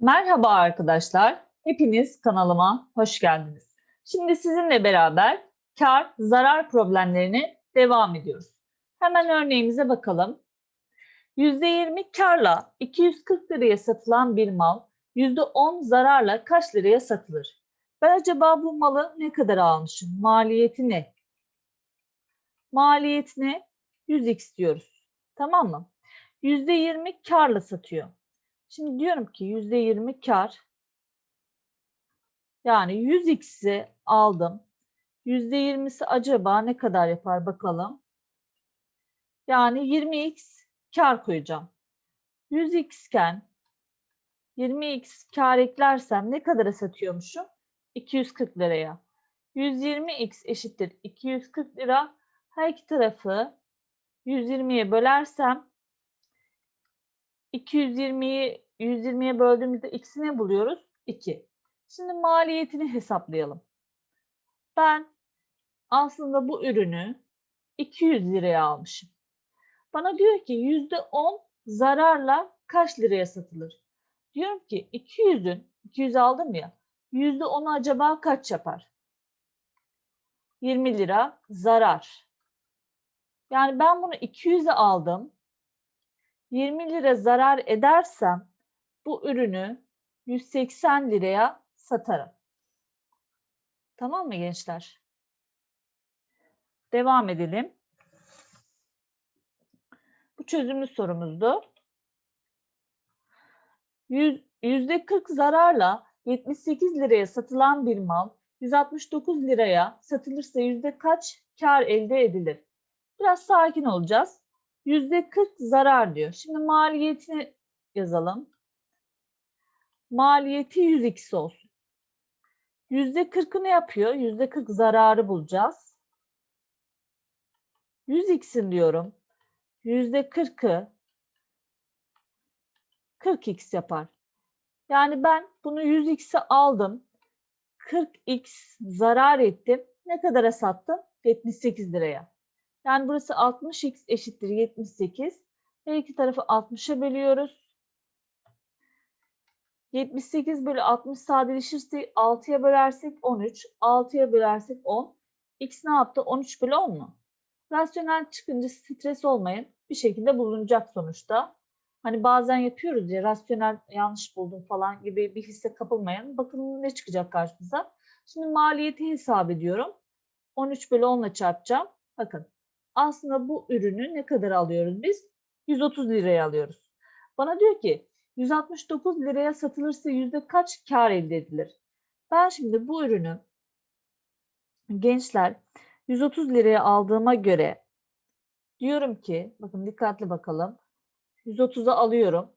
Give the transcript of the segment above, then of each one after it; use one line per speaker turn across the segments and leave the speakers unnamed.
Merhaba arkadaşlar. Hepiniz kanalıma hoş geldiniz. Şimdi sizinle beraber kar, zarar problemlerine devam ediyoruz. Hemen örneğimize bakalım. %20 karla 240 liraya satılan bir mal %10 zararla kaç liraya satılır? Ben acaba bu malı ne kadar almışım? Maliyeti ne? Maliyet ne? 100x diyoruz. Tamam mı? %20 karla satıyor. Şimdi diyorum ki %20 kar. Yani 100x'i aldım. %20'si acaba ne kadar yapar bakalım. Yani 20x kar koyacağım. 100x iken 20x kar eklersem ne kadara satıyormuşum? 240 liraya. 120x eşittir 240 lira. Her iki tarafı 120'ye bölersem 220'yi 120'ye böldüğümüzde x'i ne buluyoruz? 2. Şimdi maliyetini hesaplayalım. Ben aslında bu ürünü 200 liraya almışım. Bana diyor ki %10 zararla kaç liraya satılır? Diyorum ki 200'ün 200 aldım ya %10'u acaba kaç yapar? 20 lira zarar. Yani ben bunu 200'e aldım. 20 lira zarar edersem bu ürünü 180 liraya satarım. Tamam mı gençler? Devam edelim. Bu çözümlü sorumuzdu. %40 zararla 78 liraya satılan bir mal 169 liraya satılırsa yüzde kaç kar elde edilir? Biraz sakin olacağız. Yüzde 40 zarar diyor. Şimdi maliyetini yazalım. Maliyeti 100x olsun. Yüzde 40'ı ne yapıyor? Yüzde 40 zararı bulacağız. 100x'in diyorum. Yüzde 40'ı 40x yapar. Yani ben bunu 100x'e aldım. 40x zarar ettim. Ne kadara sattım? 78 liraya. Yani burası 60x eşittir 78. Her iki tarafı 60'a bölüyoruz. 78 bölü 60 sadeleşirse 6'ya bölersek 13. 6'ya bölersek 10. X ne yaptı? 13 bölü 10 mu? Rasyonel çıkınca stres olmayın. Bir şekilde bulunacak sonuçta. Hani bazen yapıyoruz ya rasyonel yanlış buldum falan gibi bir hisse kapılmayın. Bakın ne çıkacak karşımıza. Şimdi maliyeti hesap ediyorum. 13 bölü 10 ile çarpacağım. Bakın aslında bu ürünü ne kadar alıyoruz biz? 130 liraya alıyoruz. Bana diyor ki 169 liraya satılırsa yüzde kaç kar elde edilir? Ben şimdi bu ürünü gençler 130 liraya aldığıma göre diyorum ki bakın dikkatli bakalım. 130'a alıyorum.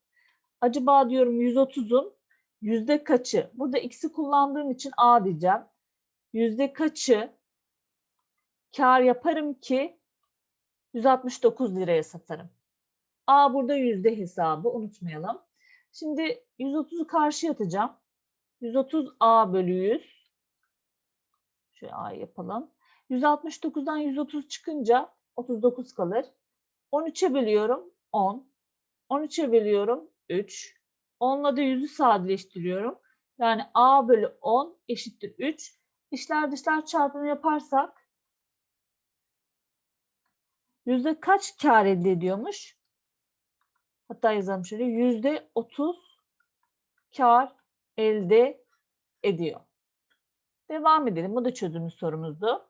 Acaba diyorum 130'un yüzde kaçı? Burada x'i kullandığım için a diyeceğim. Yüzde kaçı kar yaparım ki 169 liraya satarım. A burada yüzde hesabı unutmayalım. Şimdi 130'u karşıya atacağım. 130 A bölü 100. Şöyle A yapalım. 169'dan 130 çıkınca 39 kalır. 13'e bölüyorum 10. 13'e bölüyorum 3. 10'la da 100'ü sadeleştiriyorum. Yani A bölü 10 eşittir 3. İşler dışlar çarpımı yaparsak yüzde kaç kar elde ediyormuş? Hatta yazalım şöyle yüzde 30 kar elde ediyor. Devam edelim. Bu da çözümlü sorumuzdu.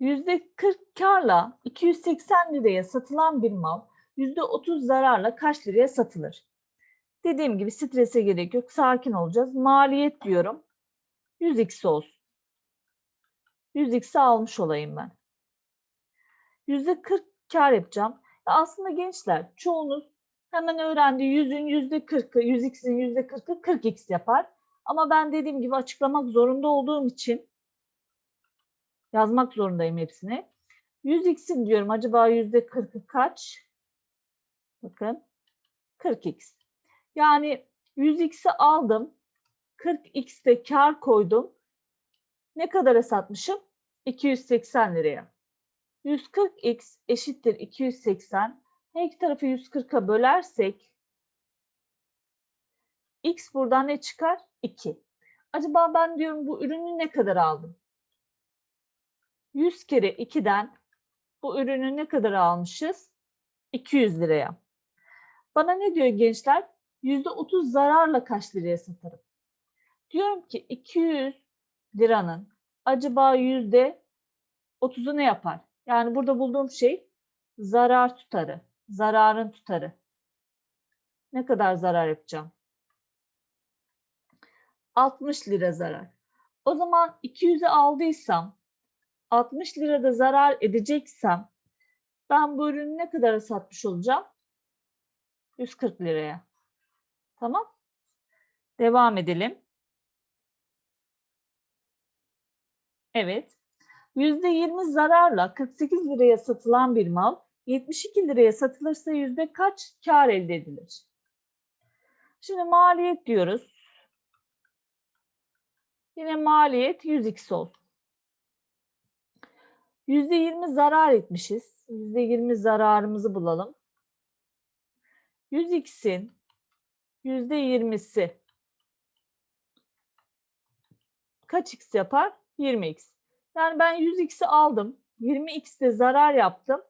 Yüzde 40 karla 280 liraya satılan bir mal yüzde 30 zararla kaç liraya satılır? Dediğim gibi strese gerek yok. Sakin olacağız. Maliyet diyorum. 100x olsun. 100x'i almış olayım ben. %40 kar yapacağım. Ya aslında gençler çoğunuz hemen öğrendi 100'ün %40'ı, 100x'in %40'ı 40x yapar. Ama ben dediğim gibi açıklamak zorunda olduğum için yazmak zorundayım hepsini. 100x'in diyorum acaba %40'ı kaç? Bakın 40x. Yani 100x'i aldım. 40x'te kar koydum. Ne kadara satmışım? 280 liraya. 140x eşittir 280. Her iki tarafı 140'a bölersek x buradan ne çıkar? 2. Acaba ben diyorum bu ürünü ne kadar aldım? 100 kere 2'den bu ürünü ne kadar almışız? 200 liraya. Bana ne diyor gençler? %30 zararla kaç liraya satarım? Diyorum ki 200 liranın acaba %30'u ne yapar? Yani burada bulduğum şey zarar tutarı, zararın tutarı. Ne kadar zarar yapacağım? 60 lira zarar. O zaman 200'ü aldıysam 60 lirada zarar edeceksem ben bu ürünü ne kadara satmış olacağım? 140 liraya. Tamam. Devam edelim. Evet. %20 zararla 48 liraya satılan bir mal 72 liraya satılırsa yüzde kaç kar elde edilir? Şimdi maliyet diyoruz. Yine maliyet 100x olsun. %20 zarar etmişiz. %20 zararımızı bulalım. 100x'in %20'si kaç x yapar? 20x. Yani ben 100x'i aldım. 20x de zarar yaptım.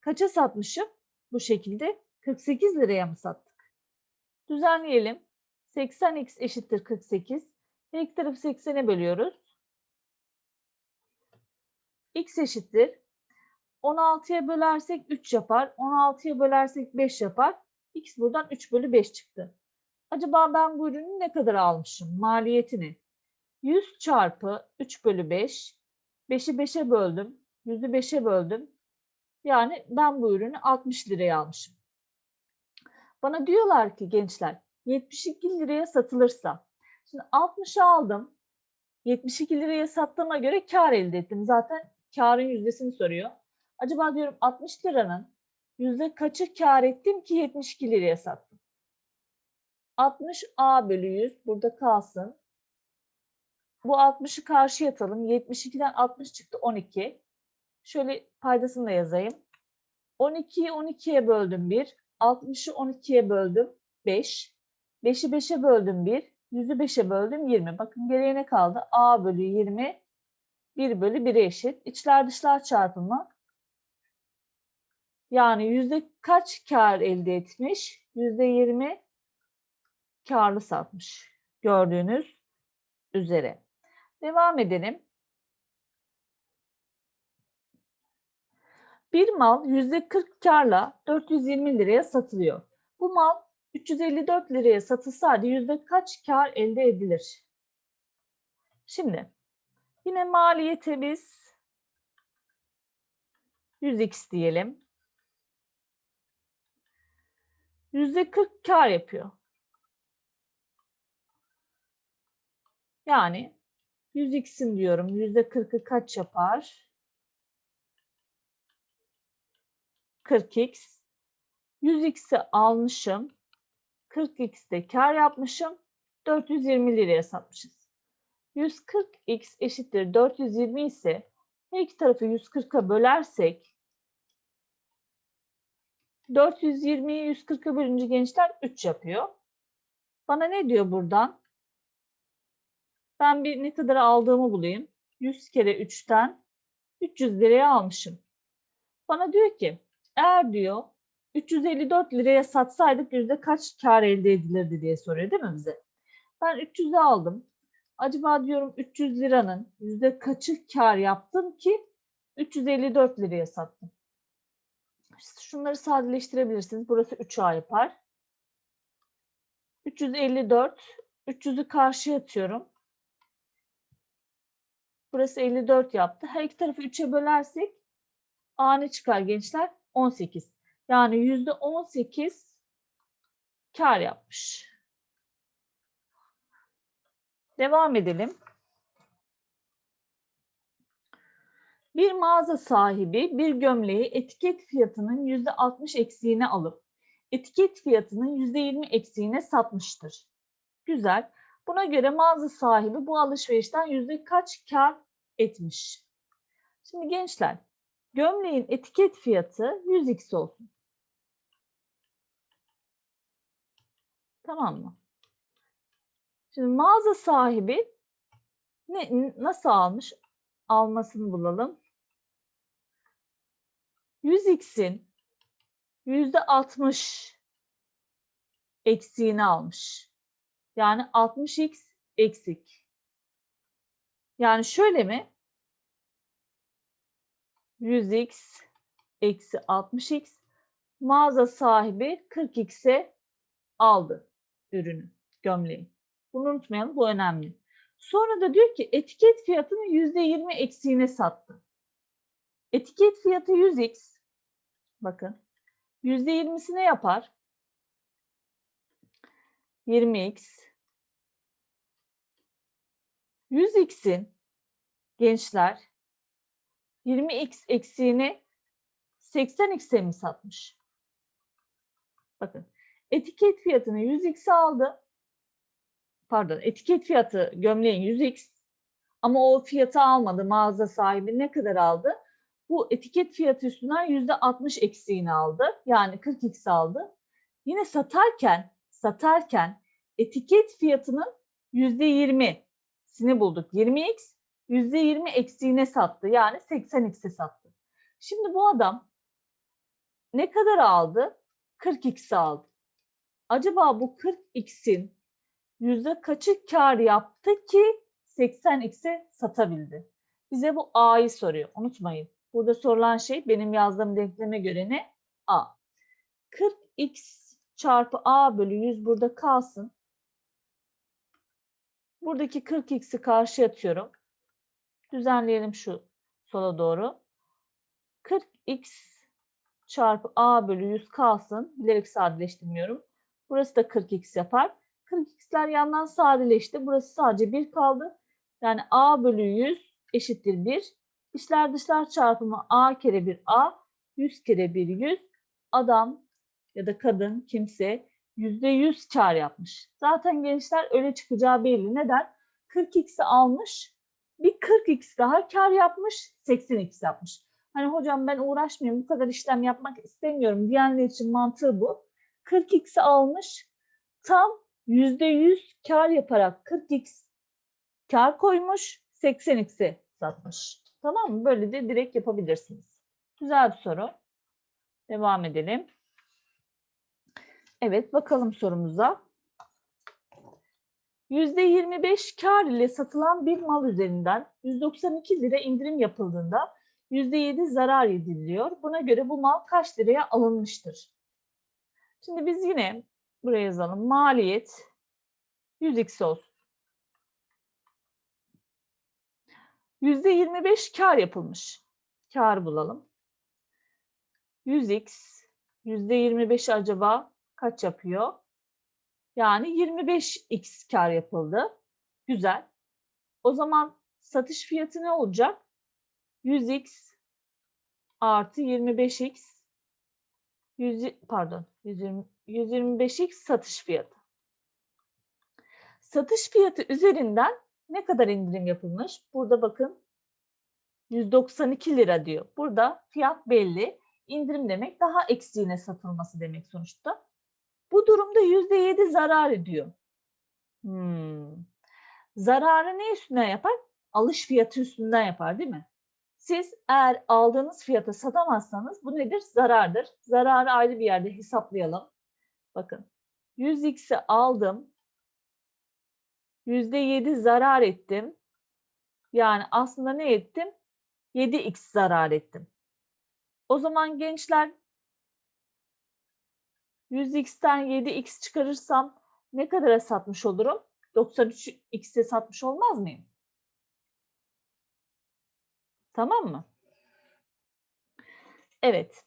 Kaça satmışım? Bu şekilde 48 liraya mı sattık? Düzenleyelim. 80x eşittir 48. Her iki tarafı 80'e bölüyoruz. x eşittir. 16'ya bölersek 3 yapar. 16'ya bölersek 5 yapar. x buradan 3 bölü 5 çıktı. Acaba ben bu ürünü ne kadar almışım? Maliyetini. 100 çarpı 3 bölü 5. 5'i 5'e böldüm. 100'ü 5'e böldüm. Yani ben bu ürünü 60 liraya almışım. Bana diyorlar ki gençler 72 liraya satılırsa. Şimdi 60'ı aldım. 72 liraya sattığıma göre kar elde ettim. Zaten karın yüzdesini soruyor. Acaba diyorum 60 liranın yüzde kaçı kar ettim ki 72 liraya sattım? 60 A bölü 100 burada kalsın. Bu 60'ı karşıya atalım. 72'den 60 çıktı 12. Şöyle paydasını da yazayım. 12'yi 12'ye böldüm 1. 60'ı 12'ye böldüm 5. 5'i 5'e böldüm 1. 100'ü 5'e böldüm 20. Bakın geriye ne kaldı? A bölü 20 1 bölü 1'e eşit. İçler dışlar çarpımı. Yani yüzde kaç kar elde etmiş? Yüzde 20 karlı satmış. Gördüğünüz üzere. Devam edelim. Bir mal yüzde 40 karla 420 liraya satılıyor. Bu mal 354 liraya satılsaydı yüzde kaç kar elde edilir? Şimdi yine maliyete biz 100x diyelim. Yüzde 40 kar yapıyor. Yani 100x'in diyorum yüzde 40'ı kaç yapar? 40x. 100x'i almışım. 40x'te kar yapmışım. 420 liraya satmışız. 140x eşittir 420 ise her iki tarafı 140'a bölersek 420'yi 140'a bölünce gençler 3 yapıyor. Bana ne diyor buradan? Ben bir ne kadar aldığımı bulayım. 100 kere 3'ten 300 liraya almışım. Bana diyor ki eğer diyor 354 liraya satsaydık yüzde kaç kar elde edilirdi diye soruyor değil mi bize? Ben 300'ü aldım. Acaba diyorum 300 liranın yüzde kaçı kar yaptım ki 354 liraya sattım. Şunları sadeleştirebilirsiniz. Burası 3A yapar. 354. 300'ü karşıya atıyorum. Burası 54 yaptı. Her iki tarafı 3'e bölersek A ne çıkar gençler? 18. Yani yüzde 18 kar yapmış. Devam edelim. Bir mağaza sahibi bir gömleği etiket fiyatının yüzde 60 eksiğine alıp etiket fiyatının yüzde 20 eksiğine satmıştır. Güzel. Buna göre mağaza sahibi bu alışverişten yüzde kaç kar etmiş. Şimdi gençler gömleğin etiket fiyatı 100x olsun. Tamam mı? Şimdi mağaza sahibi ne, nasıl almış? Almasını bulalım. 100x'in %60 eksiğini almış. Yani 60x eksik. Yani şöyle mi? 100x eksi 60x mağaza sahibi 40x'e aldı ürünü, gömleği. Bunu unutmayalım, bu önemli. Sonra da diyor ki etiket fiyatını %20 eksiğine sattı. Etiket fiyatı 100x. Bakın. %20'si ne yapar? 20x. 100x'in gençler 20x eksiğini 80x'e mi satmış? Bakın. Etiket fiyatını 100x'e aldı. Pardon, etiket fiyatı gömleğin 100x ama o fiyatı almadı mağaza sahibi ne kadar aldı? Bu etiket fiyatı üstünden %60 eksiğini aldı. Yani 40x aldı. Yine satarken satarken etiket fiyatının %20'sini bulduk. 20x %20 eksiğine sattı. Yani 80x'e sattı. Şimdi bu adam ne kadar aldı? 40x aldı. Acaba bu 40x'in yüzde kaçı kar yaptı ki 80x'e satabildi? Bize bu A'yı soruyor. Unutmayın. Burada sorulan şey benim yazdığım denkleme göre ne? A. 40x çarpı A bölü 100 burada kalsın. Buradaki 40x'i karşıya atıyorum. Düzenleyelim şu sola doğru. 40x çarpı A bölü 100 kalsın. Bilerek sadeleştirmiyorum. Burası da 40x yapar. 40x'ler yandan sadeleşti. Burası sadece 1 kaldı. Yani A bölü 100 eşittir 1. İçler dışlar çarpımı A kere 1 A. 100 kere 1 100. Adam ya da kadın kimse %100 kar yapmış. Zaten gençler öyle çıkacağı belli. Neden? 40x'i almış. Bir 40x daha kar yapmış. 80x yapmış. Hani hocam ben uğraşmayayım bu kadar işlem yapmak istemiyorum diyenler için mantığı bu. 40x'i almış. Tam %100 kar yaparak 40x kar koymuş. 80x'e satmış. Tamam mı? Böyle de direkt yapabilirsiniz. Güzel bir soru. Devam edelim. Evet bakalım sorumuza. %25 kar ile satılan bir mal üzerinden 192 lira indirim yapıldığında %7 zarar ediliyor. Buna göre bu mal kaç liraya alınmıştır? Şimdi biz yine buraya yazalım. Maliyet 100x olsun. %25 kar yapılmış. Kar bulalım. 100x %25 acaba kaç yapıyor? Yani 25x kar yapıldı. Güzel. O zaman satış fiyatı ne olacak? 100x artı 25x 100, pardon 120, 125x satış fiyatı. Satış fiyatı üzerinden ne kadar indirim yapılmış? Burada bakın 192 lira diyor. Burada fiyat belli. İndirim demek daha eksiğine satılması demek sonuçta. Bu durumda %7 zarar ediyor. Hmm. Zararı ne üstünden yapar? Alış fiyatı üstünden yapar değil mi? Siz eğer aldığınız fiyata satamazsanız bu nedir? Zarardır. Zararı ayrı bir yerde hesaplayalım. Bakın 100x'i aldım. %7 zarar ettim. Yani aslında ne ettim? 7x zarar ettim. O zaman gençler 100x'ten 7x çıkarırsam ne kadara satmış olurum? 93x'e satmış olmaz mıyım? Tamam mı? Evet.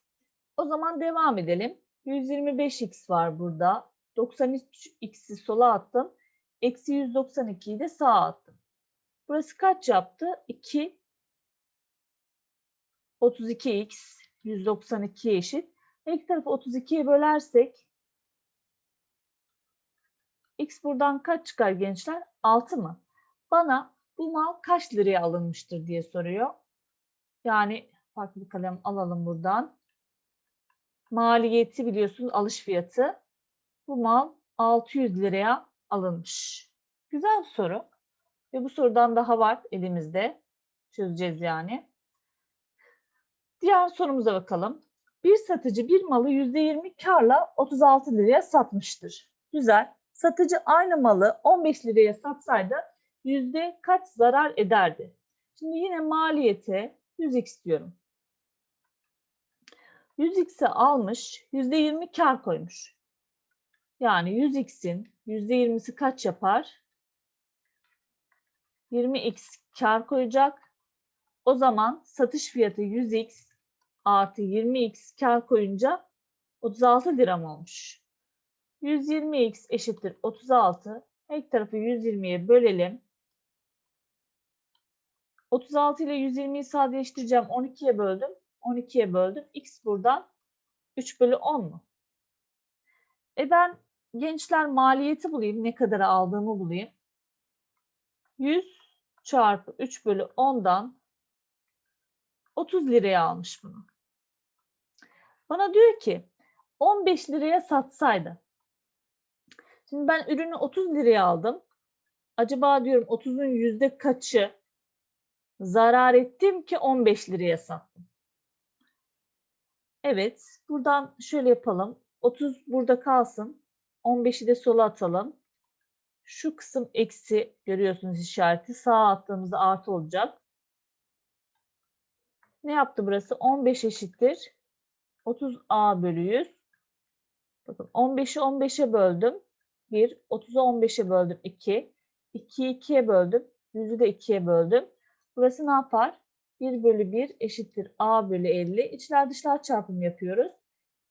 O zaman devam edelim. 125x var burada. 93x'i sola attım. Eksi 192'yi de sağa attım. Burası kaç yaptı? 2. 32x 192 eşit. Her tarafı 32'ye bölersek x buradan kaç çıkar gençler? 6 mı? Bana bu mal kaç liraya alınmıştır diye soruyor. Yani farklı kalem alalım buradan. Maliyeti biliyorsunuz alış fiyatı. Bu mal 600 liraya alınmış. Güzel soru. Ve bu sorudan daha var elimizde. Çözeceğiz yani. Diğer sorumuza bakalım. Bir satıcı bir malı %20 karla 36 liraya satmıştır. Güzel. Satıcı aynı malı 15 liraya satsaydı yüzde kaç zarar ederdi? Şimdi yine maliyete 100x diyorum. 100x'e almış, %20 kar koymuş. Yani 100x'in %20'si kaç yapar? 20x kar koyacak. O zaman satış fiyatı 100x artı 20x kar koyunca 36 lira mı olmuş? 120x eşittir 36. Her iki tarafı 120'ye bölelim. 36 ile 120'yi sadeleştireceğim. 12'ye böldüm. 12'ye böldüm. X buradan 3 bölü 10 mu? E ben gençler maliyeti bulayım. Ne kadar aldığımı bulayım. 100 çarpı 3 bölü 10'dan 30 liraya almış bunu. Bana diyor ki 15 liraya satsaydı. Şimdi ben ürünü 30 liraya aldım. Acaba diyorum 30'un yüzde kaçı zarar ettim ki 15 liraya sattım. Evet, buradan şöyle yapalım. 30 burada kalsın. 15'i de sola atalım. Şu kısım eksi görüyorsunuz işareti. Sağa attığımızda artı olacak. Ne yaptı burası? 15 eşittir. 30a bölü 100. Bakın 15'i 15'e böldüm. 1. 30'u 15'e böldüm. 2. 2'yi 2'ye böldüm. 100'ü de 2'ye böldüm. Burası ne yapar? 1 bölü 1 eşittir a bölü 50. İçler dışlar çarpımı yapıyoruz.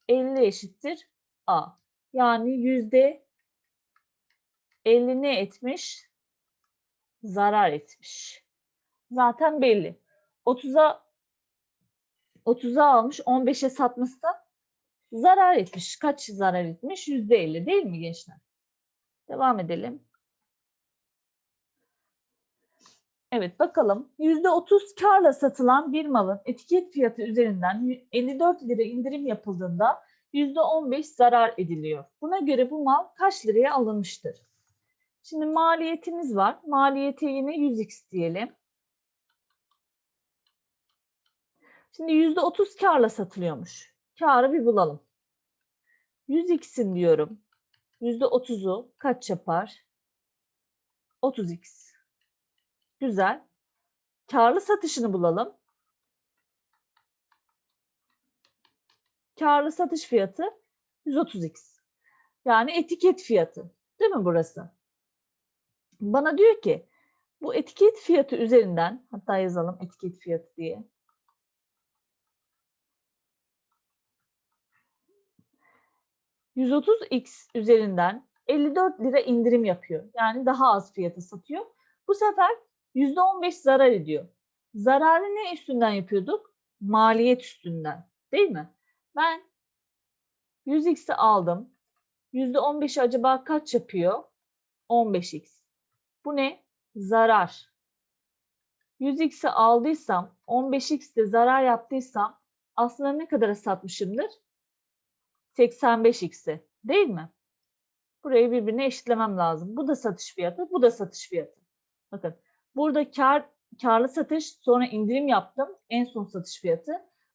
50 eşittir a. Yani yüzde 50 ne etmiş? Zarar etmiş. Zaten belli. 30'a 30'a almış, 15'e satması da zarar etmiş. Kaç zarar etmiş? %50 değil mi gençler? Devam edelim. Evet bakalım. %30 karla satılan bir malın etiket fiyatı üzerinden 54 lira indirim yapıldığında %15 zarar ediliyor. Buna göre bu mal kaç liraya alınmıştır? Şimdi maliyetimiz var. Maliyete yine 100x diyelim. Şimdi %30 karla satılıyormuş. Karı bir bulalım. 100x'in diyorum. %30'u kaç yapar? 30x. Güzel. Karlı satışını bulalım. Karlı satış fiyatı 130x. Yani etiket fiyatı. Değil mi burası? Bana diyor ki bu etiket fiyatı üzerinden hatta yazalım etiket fiyatı diye. %130x üzerinden 54 lira indirim yapıyor. Yani daha az fiyata satıyor. Bu sefer %15 zarar ediyor. Zararı ne üstünden yapıyorduk? Maliyet üstünden. Değil mi? Ben 100x'i aldım. %15'i acaba kaç yapıyor? 15x. Bu ne? Zarar. 100x'i aldıysam, 15x'te zarar yaptıysam aslında ne kadara satmışımdır? 85x'e. Değil mi? Burayı birbirine eşitlemem lazım. Bu da satış fiyatı, bu da satış fiyatı. Bakın burada kar karlı satış, sonra indirim yaptım. En son satış fiyatı.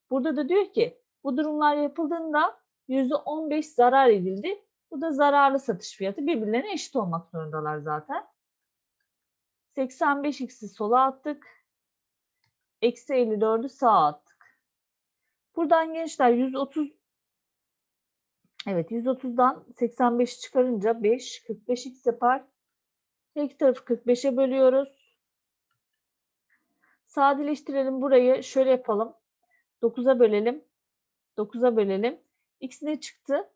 Burada da diyor ki bu durumlar yapıldığında %15 zarar edildi. Bu da zararlı satış fiyatı. Birbirlerine eşit olmak zorundalar zaten. 85x'i sola attık. Eksi 54'ü sağa attık. Buradan gençler 130 Evet 130'dan 85 çıkarınca 5 45x yapar. Her iki tarafı 45'e bölüyoruz. Sadeleştirelim burayı. Şöyle yapalım. 9'a bölelim. 9'a bölelim. X ne çıktı?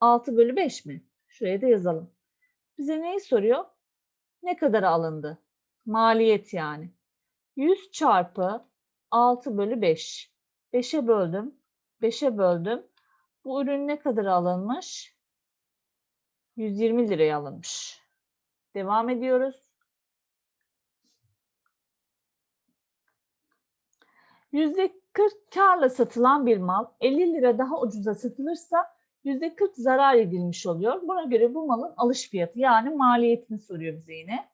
6 bölü 5 mi? Şuraya da yazalım. Bize neyi soruyor? Ne kadar alındı? Maliyet yani. 100 çarpı 6 bölü 5. 5'e böldüm. 5'e böldüm. Bu ürün ne kadar alınmış? 120 liraya alınmış. Devam ediyoruz. %40 karla satılan bir mal 50 lira daha ucuza satılırsa %40 zarar edilmiş oluyor. Buna göre bu malın alış fiyatı yani maliyetini soruyor bize yine.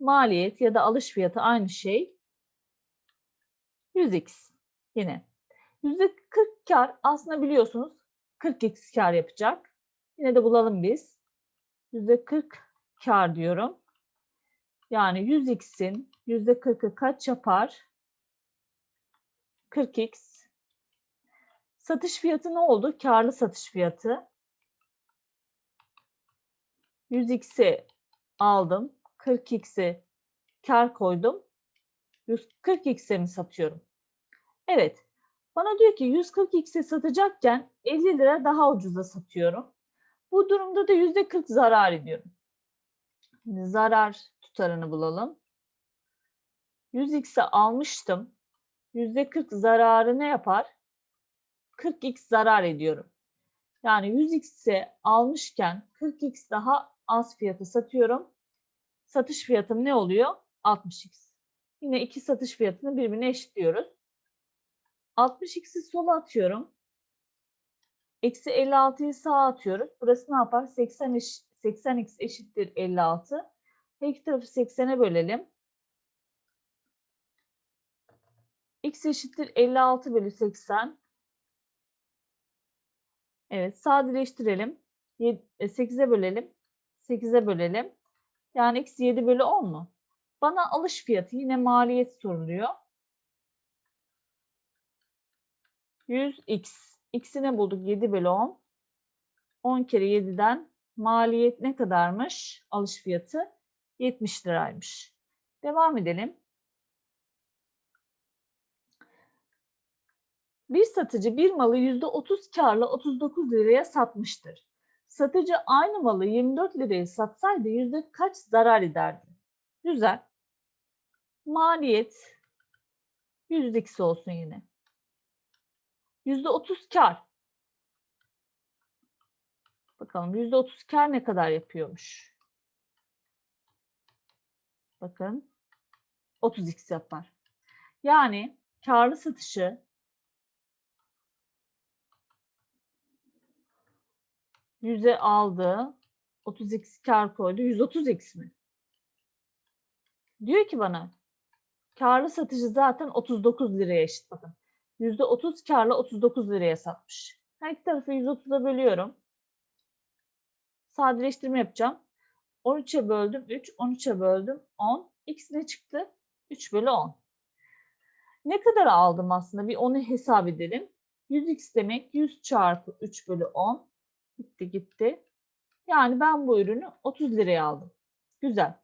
Maliyet ya da alış fiyatı aynı şey. 100x yine. %40 kar aslında biliyorsunuz 40x kar yapacak. Yine de bulalım biz. %40 kar diyorum. Yani 100x'in %40'ı kaç yapar? 40x. Satış fiyatı ne oldu? Karlı satış fiyatı. 100x'i aldım. 40x'i kar koydum. 140x'e mi satıyorum? Evet. Bana diyor ki 140x'e satacakken 50 lira daha ucuza satıyorum. Bu durumda da %40 zarar ediyorum. Zarar tutarını bulalım. 100x'e almıştım. %40 zararı ne yapar? 40x zarar ediyorum. Yani 100x'e almışken 40x daha az fiyatı satıyorum. Satış fiyatım ne oluyor? 60x. Yine iki satış fiyatını birbirine eşitliyoruz. 60x'i sola atıyorum. Eksi 56'yı sağa atıyoruz. Burası ne yapar? 80 eş, 80x eşittir 56. Her iki tarafı 80'e bölelim. x eşittir 56 bölü 80. Evet sadeleştirelim. 8'e bölelim. 8'e bölelim. Yani x 7 bölü 10 mu? Bana alış fiyatı yine maliyet soruluyor. 100x. X'i ne bulduk? 7 bölü 10. 10 kere 7'den maliyet ne kadarmış? Alış fiyatı 70 liraymış. Devam edelim. Bir satıcı bir malı %30 karla 39 liraya satmıştır. Satıcı aynı malı 24 liraya satsaydı yüzde kaç zarar ederdi? Güzel. Maliyet %2 olsun yine. %30 kar. Bakalım %30 kar ne kadar yapıyormuş? Bakın 30x yapar. Yani karlı satışı Yüze aldı. 30x kar koydu. 130x mi? Diyor ki bana karlı satıcı zaten 39 liraya eşit bakın. %30 karla 39 liraya satmış. Her iki tarafı 130'a bölüyorum. Sadeleştirme yapacağım. 13'e böldüm 3, 13'e böldüm 10. X ne çıktı? 3 bölü 10. Ne kadar aldım aslında? Bir onu hesap edelim. 100x demek 100 çarpı 3 bölü 10. Gitti gitti. Yani ben bu ürünü 30 liraya aldım. Güzel.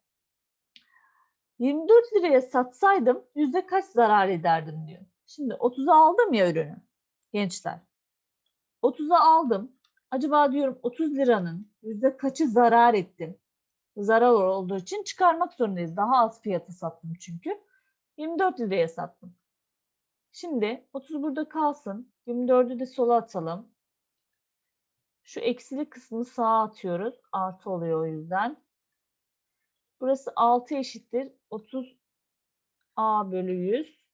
24 liraya satsaydım yüzde kaç zarar ederdim diyor. Şimdi 30'a aldım ya ürünü gençler. 30'a aldım. Acaba diyorum 30 liranın yüzde kaçı zarar ettim? Zarar olduğu için çıkarmak zorundayız. Daha az fiyatı sattım çünkü. 24 liraya sattım. Şimdi 30 burada kalsın. 24'ü de sola atalım. Şu eksili kısmı sağa atıyoruz. Artı oluyor o yüzden. Burası 6 eşittir. 30 A bölü 100.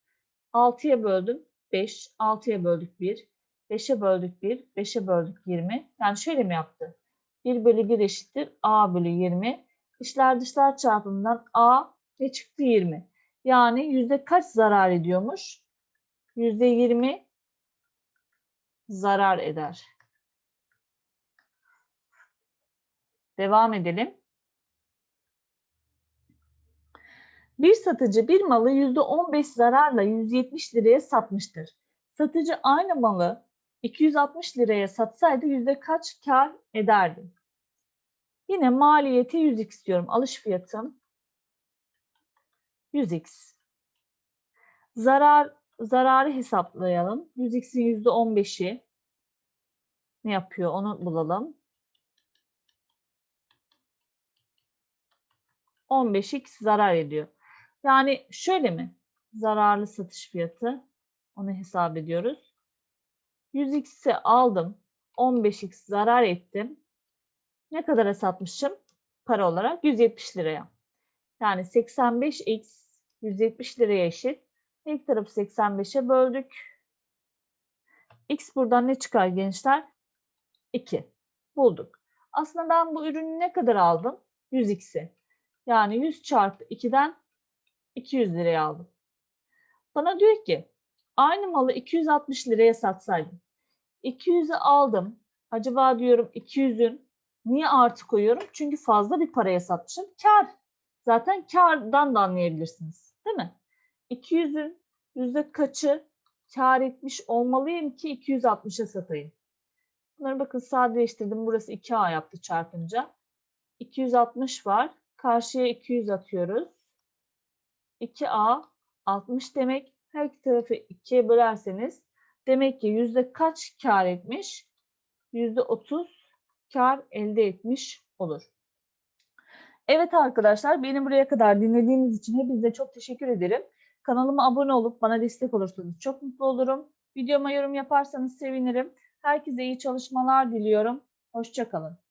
6'ya böldüm. 5. 6'ya böldük 1. 5'e böldük 1. 5'e böldük 20. Yani şöyle mi yaptı? 1 bölü 1 eşittir. A bölü 20. Dışlar dışlar çarpımından A ne çıktı? 20. Yani yüzde kaç zarar ediyormuş? Yüzde 20 zarar eder. Devam edelim. Bir satıcı bir malı %15 zararla 170 liraya satmıştır. Satıcı aynı malı 260 liraya satsaydı yüzde kaç kar ederdi? Yine maliyeti 100x istiyorum. Alış fiyatım 100x. Zarar zararı hesaplayalım. 100x'in %15'i ne yapıyor onu bulalım. 15x zarar ediyor. Yani şöyle mi? Zararlı satış fiyatı. Onu hesap ediyoruz. 100x'i aldım. 15x zarar ettim. Ne kadara satmışım? Para olarak 170 liraya. Yani 85x 170 liraya eşit. İlk tarafı 85'e böldük. X buradan ne çıkar gençler? 2. Bulduk. Aslında ben bu ürünü ne kadar aldım? 100x'i. Yani 100 çarpı 2'den 200 liraya aldım. Bana diyor ki aynı malı 260 liraya satsaydım. 200'ü aldım. Acaba diyorum 200'ün niye artı koyuyorum? Çünkü fazla bir paraya satmışım. Kar. Zaten kardan da anlayabilirsiniz. Değil mi? 200'ün yüzde kaçı kar etmiş olmalıyım ki 260'a satayım. Bunları bakın sadeleştirdim. Burası 2A yaptı çarpınca. 260 var. Karşıya 200 atıyoruz. 2A 60 demek. Her iki tarafı 2'ye bölerseniz demek ki yüzde kaç kar etmiş? Yüzde 30 kar elde etmiş olur. Evet arkadaşlar beni buraya kadar dinlediğiniz için hepinize çok teşekkür ederim. Kanalıma abone olup bana destek olursanız çok mutlu olurum. Videoma yorum yaparsanız sevinirim. Herkese iyi çalışmalar diliyorum. Hoşçakalın.